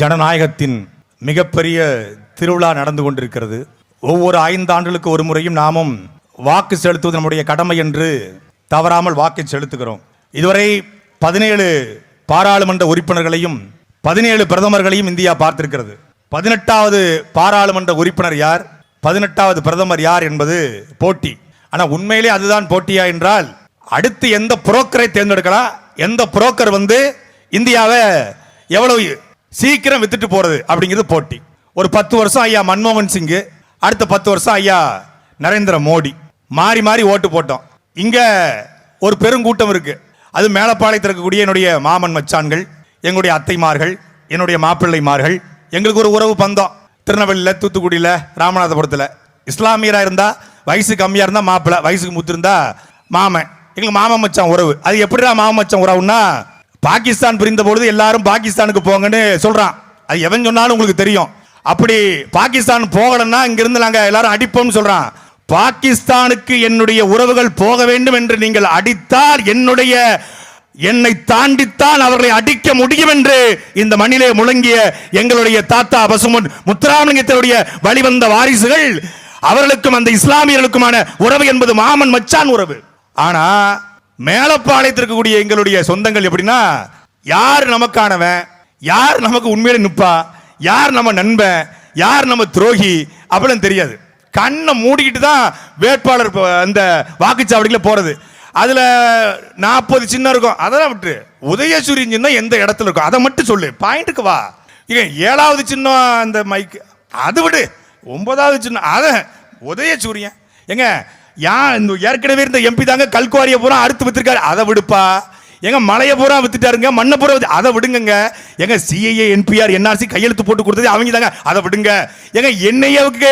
ஜனநாயகத்தின் மிகப்பெரிய திருவிழா நடந்து கொண்டிருக்கிறது. ஒவ்வொரு ஐந்து ஆண்டுகளுக்கு ஒரு முறையும் நாமும் வாக்கு செலுத்துவது நம்முடைய கடமை என்று தவறாமல் வாக்கு செலுத்துகிறோம். இதுவரை பதினேழு பாராளுமன்ற உறுப்பினர்களையும் பதினேழு பிரதமர்களையும் இந்தியா பார்த்திருக்கிறது. பதினெட்டாவது பாராளுமன்ற உறுப்பினர் யார்? பதினெட்டாவது பிரதமர் யார் என்பது போட்டி. ஆனால் உண்மையிலே அதுதான் போட்டியா என்றால் அடுத்து எந்த புரோக்கரை தேர்ந்தெடுக்கலாம்? எந்த புரோக்கர் வந்து இந்தியாவை எவ்வளவு சீக்கிரம் வித்துட்டு போறது அப்படிங்கிறது போட்டி. ஒரு பத்து வருஷம் ஐயா மன்மோகன் சிங் அடுத்த பத்து வருஷம் ஐயா நரேந்திர மோடி. மாறி மாறி ஓட்டு போட்டோம். இங்க ஒரு பெருங்கூட்டம் இருக்கு. அது மேலப்பாளையத்தில் இருக்கக்கூடிய என்னுடைய மாமன் மச்சான்கள் எங்களுடைய அத்தைமார்கள் என்னுடைய மாப்பிள்ளைமார்கள் எங்களுக்கு ஒரு உறவு பந்தம். திருநெல்வேலியில் தூத்துக்குடியில் ராமநாதபுரத்தில். இஸ்லாமியராக இருந்தால் வயசு கம்மியாக இருந்தால் மாப்பிள்ளை வயசுக்கு முத்துருந்தா மாமன். எங்களுக்கு மாமன் மச்சான் உறவு. அது எப்படிடா மாமன் மச்சான் உறவுன்னா பாகிஸ்தான் பிரிந்த பொழுது எல்லாரும் பாகிஸ்தானுக்கு போங்கன்னு சொல்றான். அது எவன் சொன்னாலும் உங்களுக்கு தெரியும். அப்படி பாகிஸ்தான் போகலன்னா இங்கிருந்து நாங்கள் எல்லாரும் அடிப்போம்னு சொல்றான். பாகிஸ்தானுக்கு என்னுடைய உறவுகள் போக வேண்டும் என்று நீங்கள் அடித்தால் என்னுடைய என்னை தாண்டித்தான் அவர்களை அடிக்க முடியும் என்று இந்த மண்ணிலே முழங்கிய எங்களுடைய தாத்தா பசுமன் முத்துராமலிங்கத்தினுடைய வழிவந்த வாரிசுகள் அவர்களுக்கும் அந்த இஸ்லாமியர்களுக்குமான உறவு என்பது மாமன் மச்சான் உறவு. ஆனா மேலப்பாளையத்தில் இருக்கக்கூடிய எங்களுடைய சொந்தங்கள் எப்படின்னா யார் நமக்கானவன் யார் நமக்கு உண்மையில நிற்பா யார் நம்ம நண்பன் யார் நம்ம துரோகி அப்படின்னு தெரியாது. கண்ணை மூடிக்கிட்டு தான் வேட்பாளர் அந்த வாக்குச்சாவடியில் போகிறது அதில் நாற்பது சின்னம் இருக்கும். அதெல்லாம் விட்டு உதயசூரியன் சின்னம் எந்த இடத்துல இருக்கும்? அதை மட்டும் சொல்லு. பாயிண்ட்டுக்கு வா. இங்க ஏழாவது சின்னம் அந்த மைக் அது விடு. ஒன்பதாவது சின்னம். அதை உதயசூரியன். எங்க? ஏன் இந்த ஏற்கனவே இருந்த எம்பி தாங்க கல்குவாரியை பூரா அறுத்து வித்துருக்காரு. அதை விடுப்பா. எங்க மலையை பூரா வித்துட்டாருங்க. மண்ணை பூரா அதை விடுங்கங்க. எங்க சிஐஏ என்பிஆர் என்ஆர்சி கையெழுத்து போட்டு கொடுத்தது அவங்க தாங்க அதை விடுங்க. எங்க என்ஐஏவுக்கு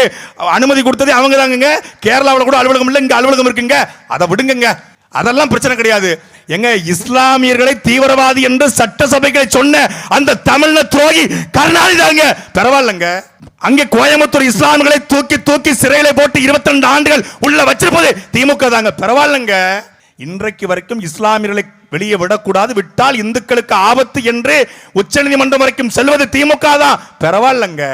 அனுமதி கொடுத்தது அவங்க தாங்க கேரளாவில் கூட அலுவலகம் இல்லை இங்க அலுவலகம் இருக்குங்க. அதை விடுங்கங்க. அதெல்லாம் பிரச்சனை கிடையாது. எங்க இஸ்லாமியர்களை தீவிரவாதி என்று சட்டசபைகளை சொன்ன அந்த தமிழ்ல துரோகி கருணாநிதாங்க பரவாயில்லங்க. அங்கே கோயம்புத்தூர் இஸ்லாமியர்களை தூக்கி தூக்கி சிறையில போட்டு 22 ஆண்டுகள் உள்ள வச்சிருப்பது திமுக தாங்க. பரவாயில்லங்க. இன்றைக்கு வரைக்கும் இஸ்லாமியர்களை வெளியே விடக்கூடாது. விட்டால் இந்துக்களுக்கு ஆபத்து என்று உச்சநீதிமன்றம் வரைக்கும் செல்வது திமுக தான். பரவாயில்லங்க.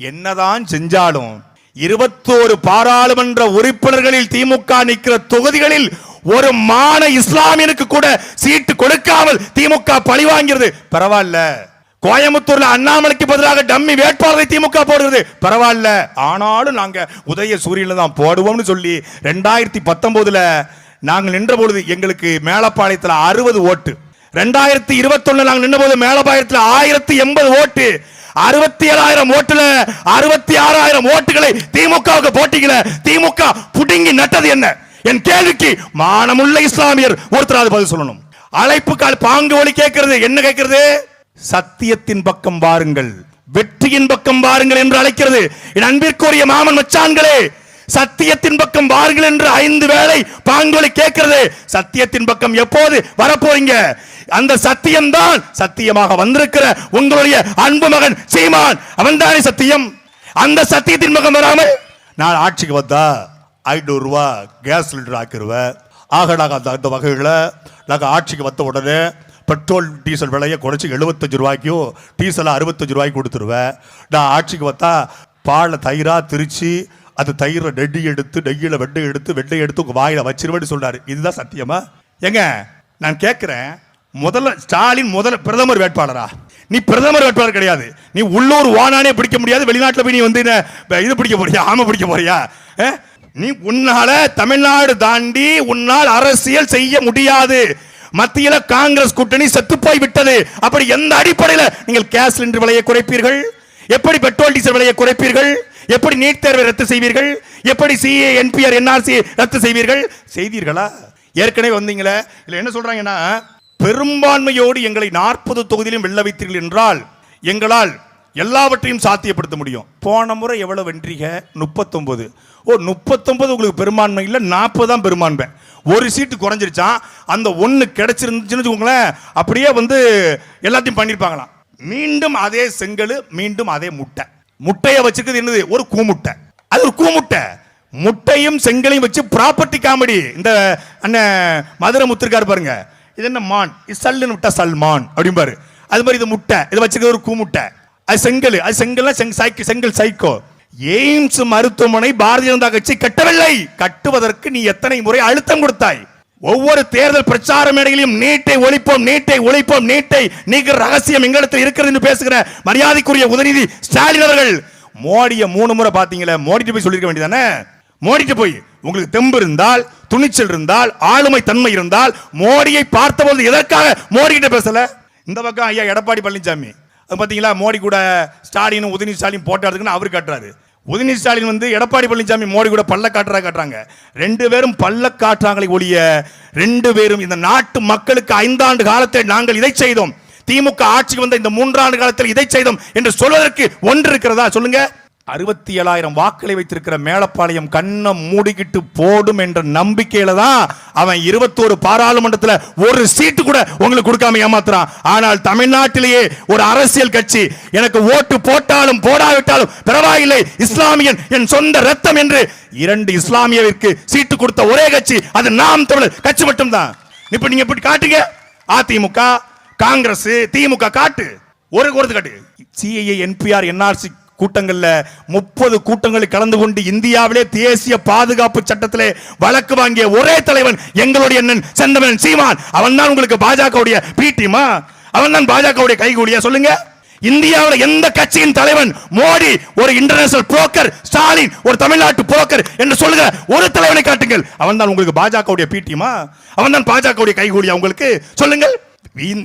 என்னதான் செஞ்சாலும் இருபத்தோரு பாராளுமன்ற உறுப்பினர்களில் திமுக நிற்கிற தொகுதிகளில் ஒரு மான இஸ்லாமியனுக்கு கூட சீட்டு கொடுக்காமல் திமுக பழி வாங்கிறது பரவாயில்ல. கோயம்புத்தூர்ல அண்ணாமலைக்கு பதிலாக டம்மி வேட்பாளரை திமுக போடுறது பரவாயில்ல. ஆனாலும் நாங்க உதய சூரியன்ல தான் போடுவோம்னு சொல்லி ரெண்டாயிரத்தி பத்தொன்பதுல நாங்கள் நின்ற பொழுது எங்களுக்கு மேலப்பாளையத்துல அறுபது ஓட்டு. ரெண்டாயிரத்தி இருபத்தொன்னு நாங்கள் நின்ற போது மேலப்பாளையத்தில் ஆயிரத்தி எண்பது ஓட்டு. அறுபத்தி ஏழாயிரம் ஓட்டுல அறுபத்தி ஆறாயிரம் ஓட்டுகளை திமுகவுக்கு போட்டிக்கல. திமுக புடுங்கி நட்டது என்ன? என் கேள்விக்கு மானமுள்ள இஸ்லாமியர் ஒருத்தராது பதில் சொல்லணும். அழைப்பு கால் பாங்கு ஒளி கேட்கிறது என்ன கேட்கிறது? சத்தியத்தின் பக்கம் வாருங்கள் வெற்றியின் பக்கம் வாருங்கள் என்று அழைக்கிறது. என் அன்பிற்குரிய மாமன் மச்சான்களே சத்தியத்தின் பக்கம் வாருங்கள் என்று ஐந்து வேளை பாங்கொலி கேட்கிறது. சத்தியத்தின் பக்கம் எப்போது வரப்போறீங்க? அந்த சத்தியம் தான் சத்தியமாக வந்திருக்கிற உங்களுடைய அன்பு மகன் சீமான். அவன்தானே சத்தியம்? அந்த சத்தியத்தின் பக்கம் வராமல் நான் ஆட்சிக்கு வந்தா ஐநூறு ரூபா கேஸ் சிலிண்டர் ஆக்கிடுவேன் ஆக நாங்கள் அந்த அந்த வகையில் நாங்கள் ஆட்சிக்கு வந்த உடனே பெட்ரோல் டீசல் விலையை குறைச்சி எழுபத்தஞ்சு ரூபாய்க்கும் டீசலை அறுபத்தஞ்சு ரூபாய்க்கு கொடுத்துருவேன் நான் ஆட்சிக்கு வந்தா பாலை தயிராக திரிச்சு அந்த தயிரை நெடி எடுத்து நெய்யில் வெண்ணெய் எடுத்து வெண்ணெய் எடுத்து உங்கள் வாயில் வச்சிருவேன்னு சொல்றாரு. இதுதான் சத்தியமா? ஏங்க நான் கேட்குறேன் முதல்ல ஸ்டாலின் முதல்ல பிரதமர் வேட்பாளரா? நீ பிரதமர் வேட்பாளர் கிடையாது. நீ உள்ளூர் வானானே பிடிக்க முடியாது வெளிநாட்டில் போய் நீ வந்து இது பிடிக்க போறியா ஆமை பிடிக்க போறியா? அஹ்? நீ உன்னால தமிழ்நாடு தாண்டி உன்னால் அரசியல் செய்ய முடியாது. மத்தியில காங்கிரஸ் கூட்டணி செத்து போய் விட்டது. அப்படி எந்த அடிப்படையில் நீங்கள் கேஸ் சிலிண்டர் விலையை குறைப்பீர்கள்? எப்படி பெட்ரோல் டீசல் விலையை குறைப்பீர்கள்? எப்படி நீட் தேர்வை ரத்து செய்வீர்கள்? எப்படி சிஏ என்பிஆர் என்ஆர்சி ரத்து செய்வீர்கள்? செய்தீர்களா? ஏற்கனவே வந்தீங்களே. இல்லை என்ன சொல்றாங்கன்னா பெரும்பான்மையோடு எங்களை நாற்பது தொகுதியிலும் வெல்ல வைத்தீர்கள் என்றால் எங்களால் எல்லாவற்றையும் சாத்தியப்படுத்த முடியும். போன முறை எவ்வளவு வென்றீங்க? முப்பத்தொன்பது ஓ முப்பத்தொன்பது உங்களுக்கு பெரும்பான்மை இல்லை நாற்பது தான் பெரும்பான்மை. ஒரு சீட்டு குறைஞ்சிருச்சான் அந்த ஒன்று கிடைச்சிருந்துச்சுன்னு வச்சுக்கோங்களேன் அப்படியே வந்து எல்லாத்தையும் பண்ணியிருப்பாங்களாம் மீண்டும் அதே செங்கல் மீண்டும் அதே முட்டை. முட்டையை வச்சுக்கிறது என்னது? ஒரு கூமுட்டை. அது ஒரு கூமுட்டை. முட்டையும் செங்கலையும் வச்சு ப்ராப்பர்ட்டி காமெடி இந்த அண்ணன் மதுரை முத்திருக்காரு பாருங்க. இது என்ன மான்? இது சல்லுன்னு விட்டா சல்மான் அப்படிம்பாரு அது மாதிரி இது முட்டை. இதை வச்சுக்கிறது ஒரு கூமுட்டை. அது செங்கல். அது செங்கல் சைக்கு செங்கல் சைக்கோ. எய்ம்ஸ் மருத்துவமனை பாரதிய ஜனதா கட்சி கட்டவில்லை. கட்டுவதற்கு நீ எத்தனை முறை அழுத்தம் கொடுத்தாய்? ஒவ்வொரு தேர்தல் பிரச்சார மேடையிலும் நீட்டை ஒழிப்போம் நீட்டை ஒழிப்போம் நீட்டை நீக்கிற ரகசியம் எங்களிடத்தில் இருக்கிறது என்று பேசுகிற மரியாதைக்குரிய உதயநிதி ஸ்டாலின் அவர்கள். மோடியை மூணு முறை பாத்தீங்களே மோடிட்டு போய் சொல்லிருக்க வேண்டியதானே மோடிட்டு போய் உங்களுக்கு தெம்பு இருந்தால் துணிச்சல் இருந்தால் ஆளுமை தன்மை இருந்தால் மோடியை பார்த்தபோது எதற்காக மோடி கிட்ட பேசல? இந்த பக்கம் ஐயா எடப்பாடி பழனிசாமி. பார்த்தீங்களா மோடி கூட ஸ்டாலினும் உதயநிதி ஸ்டாலின் போட்டாருக்குன்னு அவர் காட்டுறாரு. உதயநிதி ஸ்டாலின் வந்து எடப்பாடி பழனிசாமி மோடி கூட பல்ல காட்டுறா காட்டுறாங்க. ரெண்டு பேரும் பல்ல காட்டுறாங்களே ஒழிய ரெண்டு பேரும் இந்த நாட்டு மக்களுக்கு ஐந்தாண்டு காலத்தில் நாங்கள் இதை செய்தோம். திமுக ஆட்சிக்கு வந்த இந்த மூன்றாண்டு காலத்தில் இதை செய்தோம் என்று சொல்வதற்கு ஒன்று இருக்கிறதா? சொல்லுங்க. அறுபத்தி ஏழாயிரம் வாக்களை வைத்திருக்கிற மேலப்பாளையம் கண்ணை மூடிக்கிட்டு போடும் என்ற நம்பிக்கையில தான் அவன் இருபத்தோரு பாராளுமன்றத்தில் ஒரு சீட்டு கூட உங்களுக்கு கொடுக்காம ஏமாத்துறான். ஆனால் தமிழ்நாட்டிலேயே ஒரு அரசியல் கட்சி எனக்கு ஓட்டு போட்டாலும் போடாவிட்டாலும் பரவாயில்லை. இஸ்லாமியன் என் சொந்த ரத்தம் என்று இரண்டு இஸ்லாமியவிற்கு சீட்டு கொடுத்த ஒரே கட்சி அது நாம் தமிழர் கட்சி மட்டும்தான். இப்ப நீங்க இப்படி காட்டுங்க. அதிமுக காங்கிரஸ் திமுக காட்டு. ஒரு ஒருத்து காட்டு. சிஐஏ என்பிஆர் என்ஆர்சி கூட்டங்கள்ல முப்பது கூட்டங்களில் கலந்து கொண்டு இந்தியாவிலே தேசிய பாதுகாப்பு சட்டத்திலே வழக்கு வாங்கிய ஒரே தலைவன் எங்களுடைய அண்ணன் செந்தமன் சீமான். அவன் தான் உங்களுக்கு பாஜகவுடைய பிடிமா அவன் தான் பாஜகவுடைய கைகூலியா? சொல்லுங்க. இந்தியாவில் எந்த கட்சியின் தலைவன் மோடி ஒரு இன்டர்நேஷனல் புரோக்கர் ஸ்டாலின் ஒரு தமிழ்நாட்டு புரோக்கர் என்று சொல்லுங்க. ஒரு தலைவனை காட்டுங்கள். அவன் தான் உங்களுக்கு பாஜகவுடைய பிடிமா அவன் தான் பாஜகவுடைய கைகூலியா உங்களுக்கு? சொல்லுங்கள்.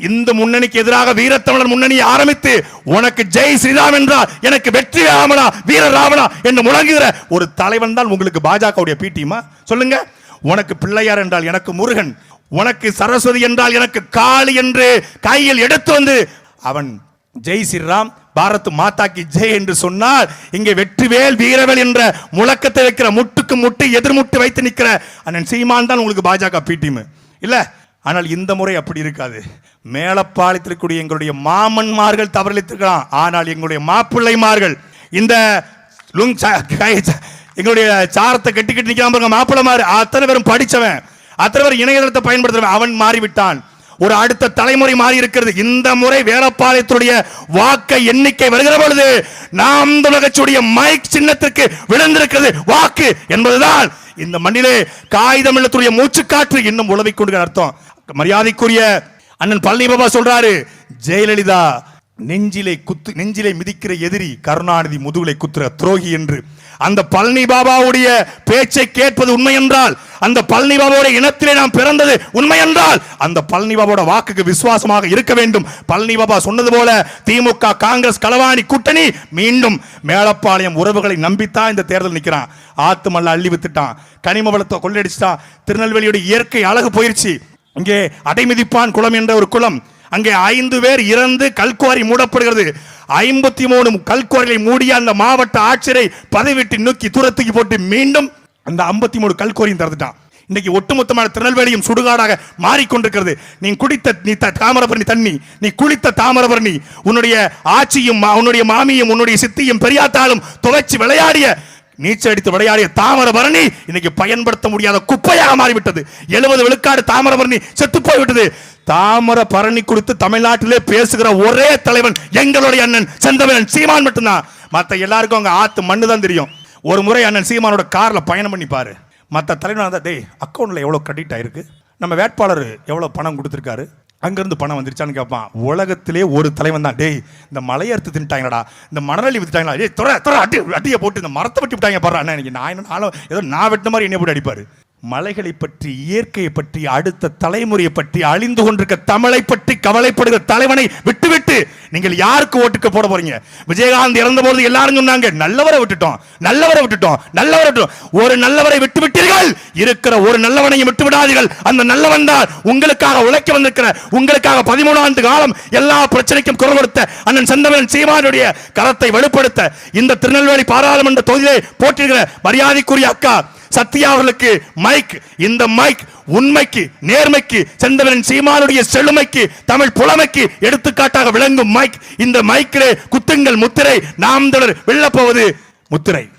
இந்த- முன்னணிக்கு எதிராக வீரத்தமிழர் முன்னணியை ஆரம்பித்து உனக்கு ஜெய் ஸ்ரீராம் என்றால் எனக்கு வெற்றி ராமனா வீர ராவணா என்று முழங்குகிற ஒரு தலைவன் தான் உங்களுக்கு பாஜகவுடைய பிடிமா சொல்லுங்க. உனக்கு பிள்ளையார் என்றால் எனக்கு முருகன் உனக்கு சரஸ்வதி என்றால் எனக்கு காளி என்று கையில் எடுத்து வந்து அவன் ஜெய் ஸ்ரீராம் பாரத் மாதாக்கு ஜெய் என்று சொன்னால் இங்கே வெற்றிவேல் வீரவேல் என்ற முழக்கத்தை வைக்கிற முட்டுக்கு முட்டு எதிர்முட்டு வைத்து நிற்கிற அண்ணன் சீமான் தான் உங்களுக்கு பாஜக பீட்டிமு. இல்லை ஆனால் இந்த முறை அப்படி இருக்காது. மேலப்பாளையத்திற்குரிய எங்களுடைய மாமன்மார்கள் தவறளித்திருக்கலாம் ஆனால் எங்களுடைய மாப்பிள்ளைமார்கள் இந்த லுங் எங்களுடைய சாரத்தை கட்டி கட்டி நிற்காம பாருங்க மாப்பிள்ளை மாறு அத்தனை பேரும் படிச்சவன். அத்தனை பேர் இணையதளத்தை பயன்படுத்துறவன். அவன் மாறிவிட்டான். ஒரு அடுத்த தலைமுறை மாறி இருக்கிறது இந்த முறை வேலப்பாளையத்துடைய வாக்கை எண்ணிக்கை வருகிற பொழுது நாம் தமிழகச்சுடைய மைக் சின்னத்திற்கு விழுந்திருக்கிறது. வாக்கு என்பதுதான். இந்த மண்ணிலே காகிதம் இல்லத்துடைய மூச்சுக்காற்று இன்னும் உழவை கொண்டு அர்த்தம். மரியாதைக்குரிய அண்ணன் பழனி பாபா சொல்றாரு ஜெயலலிதா நெஞ்சிலை குத்து நெஞ்சிலை மிதிக்கிற எதிரி கருணாநிதி முதுகுலை குத்துற துரோகி என்று. அந்த பழனி பாபாவுடைய பேச்சை கேட்பது உண்மை என்றால் அந்த பழனி பாபாவுடைய இனத்திலே நாம் பிறந்தது உண்மை என்றால் அந்த பழனி பாபாவோட வாக்குக்கு விசுவாசமாக இருக்க வேண்டும். பழனி பாபா சொன்னது போல திமுக காங்கிரஸ் களவாணி கூட்டணி மீண்டும் மேலப்பாளையம் உறவுகளை நம்பித்தான் இந்த தேர்தல் நிற்கிறான். ஆத்துமல்ல அள்ளி வித்துட்டான். கனிம வளத்தை கொள்ளடிச்சிட்டான் திருநெல்வேலியோட இயற்கை அழகு போயிருச்சு. இங்கே அடைமிதிப்பான் குளம் என்ற ஒரு குளம். அங்கே ஐந்து பேர் இறந்து கல்குவாரி மூடப்படுகிறது. ஐம்பத்தி மூணு கல்குவாரிகளை மூடிய அந்த மாவட்ட ஆட்சியரை பதவிட்டு நோக்கி தூரத்துக்கு போட்டு மீண்டும் அந்த ஐம்பத்தி மூணு கல்குவாரியும் திறந்துட்டான். இன்னைக்கு ஒட்டுமொத்தமான திருநெல்வேலியும் சுடுகாடாக மாறிக்கொண்டிருக்கிறது. நீ குடித்த நீ த- தண்ணி நீ குளித்த தாமரபரணி உன்னுடைய ஆட்சியும் மா- உன்னுடைய மாமியும் உன்னுடைய சித்தியும் பெரியாத்தாலும் துவைச்சு விளையாடிய நீச்சல் அடித்து விளையாடிய தாமிரபரணி இன்னைக்கு பயன்படுத்த முடியாத குப்பையாக மாறிவிட்டது. எழுபது விழுக்காடு தாமிரபரணி செத்து போய்விட்டது தாமிரபரணி குறித்து தமிழ்நாட்டிலே பேசுகிற ஒரே தலைவன் எங்களுடைய அண்ணன் செந்தமிழன் சீமான் மட்டும்தான். மற்ற எல்லாருக்கும் அங்க ஆத்து மண்ணு தான் தெரியும். ஒரு முறை அண்ணன் சீமானோட கார்ல பயணம் பண்ணி பாரு. மற்ற தலைவன் வந்தா டேய் அக்கௌண்ட்ல எவ்வளவு கிரெடிட் ஆயிருக்கு நம்ம வேட்பாளர் எவ்வளவு பணம் கொடுத்துருக்காரு? அங்கேருந்து பணம் வந்துருச்சான்னு கேட்பான் உலகத்திலே ஒரு தலைவன் தான். டேய் இந்த மலையை அறுத்து தின்ட்டாங்கடா இந்த மணலி வித்துட்டாங்களா? டேய் துற துற அடி அடியை போட்டு இந்த மரத்தை வெட்டி விட்டாங்க பாரு அண்ணா. எனக்கு நான் என்ன நானும் ஏதோ நான் வெட்டின மாதிரி என்னை போட்டு அடிப்பார். மலைகளை பற்றி இயற்கையை பற்றி அடுத்த தலைமுறையை பற்றி அழிந்து கொண்டிருக்க தமிழை பற்றி கவலைப்படுகிற தலைவனை விட்டுவிட்டு நீங்கள் யாருக்கு ஓட்டுக்க போட போறீங்க? விஜயகாந்த் இறந்த போது எல்லாரும் சொன்னாங்க நல்லவரை விட்டுட்டோம் நல்லவரை விட்டுட்டோம் நல்லவரை விட்டுட்டோம். ஒரு நல்லவரை விட்டு விட்டீர்கள் இருக்கிற ஒரு நல்லவனையும் விட்டு விடாதீர்கள். அந்த நல்லவன் தான் உங்களுக்காக உழைக்க வந்திருக்கிற உங்களுக்காக பதிமூணு ஆண்டு காலம் எல்லா பிரச்சனைக்கும் குரல் கொடுத்த அண்ணன் செந்தமன் சீமானுடைய கரத்தை வெளிப்படுத்த இந்த திருநெல்வேலி பாராளுமன்ற தொகுதியை போட்டிருக்கிற மரியாதைக்குரிய அக்கா சத்யா அவர்களுக்கு மைக் இந்த மைக் உண்மைக்கு நேர்மைக்கு செந்தவன் சீமானுடைய செழுமைக்கு தமிழ் புலமைக்கு எடுத்துக்காட்டாக விளங்கும் மைக் இந்த மைக்கிலே குத்துங்கள் முத்திரை நாம் தொடர் வெல்லப்போவது முத்திரை.